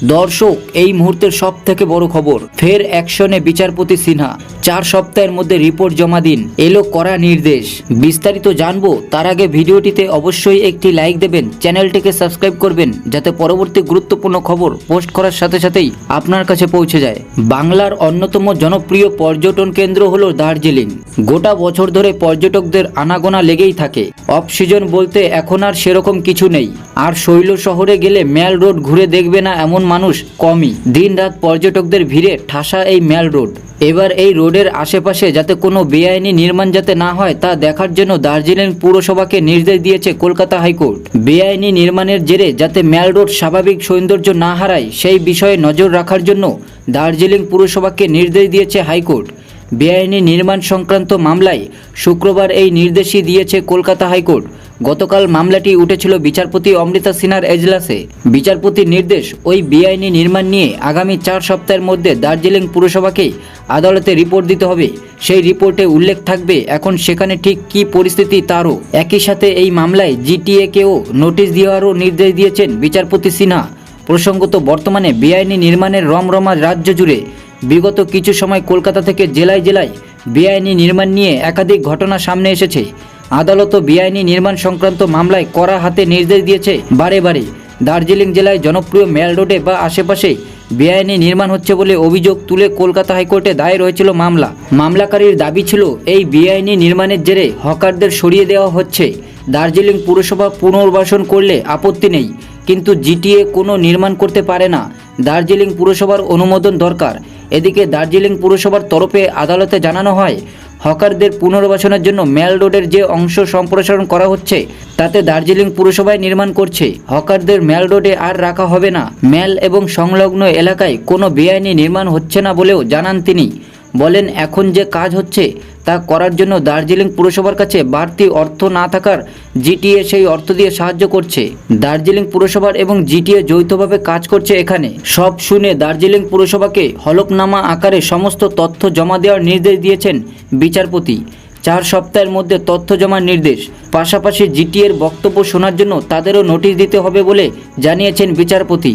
দর্শক, এই মুহূর্তের সব থেকে বড় খবর, ফের অ্যাকশনে বিচারপতি সিনহা। চার সপ্তাহের মধ্যে রিপোর্ট জমা দিন, এলো করা নির্দেশ। বিস্তারিত জানব, তার আগে ভিডিওটিতে অবশ্যই একটি লাইক দেবেন, চ্যানেলটিকে সাবস্ক্রাইব করবেন, যাতে পরবর্তী গুরুত্বপূর্ণ খবর পোস্ট করার সাথে সাথেই আপনার কাছে পৌঁছে যায়। বাংলার অন্যতম জনপ্রিয় পর্যটন কেন্দ্র হলো দার্জিলিং। গোটা বছর ধরে পর্যটকদের আনাগোনা লেগেই থাকে। অফ সিজন বলতে এখন আর সেরকম কিছু নেই। আর শৈল শহরে গেলে ম্যাল রোড ঘুরে দেখবে না এমন মানুষ কমই। দিন রাত পর্যটকদের ভিড়ে ঠাসা এই ম্যাল রোড। এবার এই রোডের আশেপাশে যাতে কোনো বেআইনি নির্মাণ যাতে না হয়, তা দেখার জন্য দার্জিলিং পুরসভাকে নির্দেশ দিয়েছে কলকাতা হাইকোর্ট। বেআইনি নির্মাণের জেরে যাতে ম্যাল রোড স্বাভাবিক সৌন্দর্য না হারায়, সেই বিষয়ে নজর রাখার জন্য দার্জিলিং পুরসভাকে নির্দেশ দিয়েছে হাইকোর্ট। বেআইনি নির্মাণ সংক্রান্ত মামলায় শুক্রবার এই নির্দেশই দিয়েছে কলকাতা হাইকোর্ট। গতকাল মামলাটি উঠেছিল বিচারপতি অমৃতা সিনহার এজলাসে। বিচারপতির নির্দেশ, ওই বেআইনি নির্মাণ নিয়ে আগামী চার সপ্তাহের মধ্যে দার্জিলিং পুরসভাকে আদালতে রিপোর্ট দিতে হবে। সেই রিপোর্টে উল্লেখ থাকবে এখন সেখানে ঠিক কী পরিস্থিতি তারও। একই সাথে এই মামলায় জিটিএকেও নোটিশ দেওয়ারও নির্দেশ দিয়েছেন বিচারপতি সিনহা। প্রসঙ্গত বর্তমানে বেআইনি নির্মাণের রমরমা রাজ্য জুড়ে বিগত কিছু সময় কলকাতা থেকে জেলায় জেলায় বেআইনি নির্মাণ নিয়ে একাধিক ঘটনা সামনে এসেছে। আদালত ও বেআইনি নির্মাণ সংক্রান্ত মামলায় কড়া হাতে নির্দেশ দিয়েছে বারে বারে। দার্জিলিং জেলায় জনপ্রিয় মেল রোডে বা আশেপাশে বেআইনি নির্মাণ হচ্ছে বলে অভিযোগ তুলে কলকাতা হাইকোর্টে দায়ের হয়েছিল মামলা। মামলাকারীর দাবি ছিল, এই বেআইনি নির্মাণের জেরে হকারদের সরিয়ে দেওয়া হচ্ছে। দার্জিলিং পুরসভা পুনর্বাসন করলে আপত্তি নেই, কিন্তু জিটিএ কোনো নির্মাণ করতে পারে না। দার্জিলিং পুরসভার অনুমোদন দরকার। এদিকে দার্জিলিং পুরসভার তরফে আদালতে জানানো হয় হকারদের পুনর্বাসনের জন্য মেল রোডের যে অংশ সম্প্রসারণ করা হচ্ছে, তাতে দার্জিলিং পুরসভায় নির্মাণ করছে। হকারদের মেল রোডে আর রাখা হবে না। মেল এবং সংলগ্ন এলাকায় কোনো বেআইনি নির্মাণ হচ্ছে না বলেও জানান তিনি। বলেন, এখন যে কাজ হচ্ছে তা করার জন্য দার্জিলিং পুরসভার কাছে বাড়তি অর্থ না থাকার জিটিএ সেই অর্থ দিয়ে সাহায্য করছে। দার্জিলিং পুরসভার এবং জিটিএ যৌথভাবে কাজ করছে এখানে। সব শুনে দার্জিলিং পুরসভাকে হলফনামা আকারে সমস্ত তথ্য জমা দেওয়ার নির্দেশ দিয়েছেন বিচারপতি। চার সপ্তাহের মধ্যে তথ্য জমার নির্দেশ। পাশাপাশি জিটিএর বক্তব্য শোনার জন্য তাদেরও নোটিশ দিতে হবে বলে জানিয়েছেন বিচারপতি।